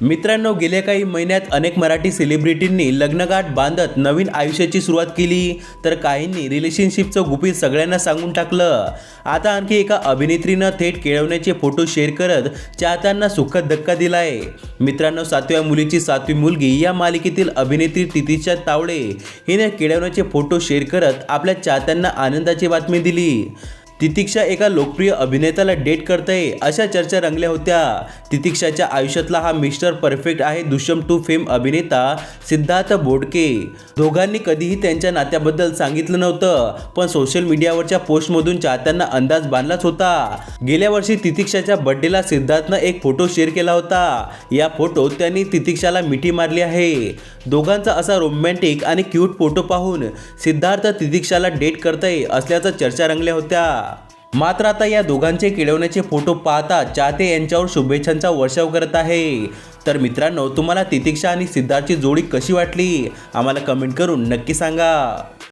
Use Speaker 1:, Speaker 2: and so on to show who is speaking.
Speaker 1: मित्रांनो गेल्या काही महिन्यात अनेक मराठी सेलिब्रिटींनी लग्नगाठ बांधत नवीन आयुष्याची सुरुवात केली. तर काहींनी रिलेशनशिपचं गुपित सगळ्यांना सांगून टाकलं. आता आणखी एका अभिनेत्रीनं थेट केळवण्याचे फोटो शेअर करत चाहत्यांना सुखद धक्का दिलाय. मित्रांनो सातव्या मुलीची सातवी मुलगी या मालिकेतील अभिनेत्री तितिशा तावडे. हिने केळवण्याचे फोटो शेअर करत आपल्या चाहत्यांना आनंदाची बातमी दिली. तितिक्षा एका लोकप्रिय अभिनेत्याला डेट करते अशा चर्चा रंगल्या होत्या. तितिक्षाच्या आयुष्यातला हा मिस्टर परफेक्ट आहे दुष्यम टू फेम अभिनेता सिद्धार्थ बोडके. दोघांनी कधीही त्यांच्या नात्याबद्दल सांगितलं नव्हतं पण सोशल मीडियावरच्या पोस्टमधून चाहत्यांना अंदाज बांधलाच होता. गेल्या वर्षी तितिक्षाच्या बड्डेला सिद्धार्थनं एक फोटो शेअर केला होता. या फोटोत त्यांनी तितिक्षाला मिठी मारली आहे. दोघांचा असा रोमॅन्टिक आणि क्यूट फोटो पाहून सिद्धार्थ तितिक्षाला डेट करतय असल्याचं चर्चा रंगल्या होत्या. मात्र आता या दोघांचे किडवण्याचे फोटो पाहता चाहते यांच्यावर शुभेच्छांचा वर्षाव करत आहे. तर मित्रांनो तुम्हाला तितिक्षा आणि सिद्धार्थची जोडी कशी वाटली? आम्हाला कमेंट करून नक्की सांगा.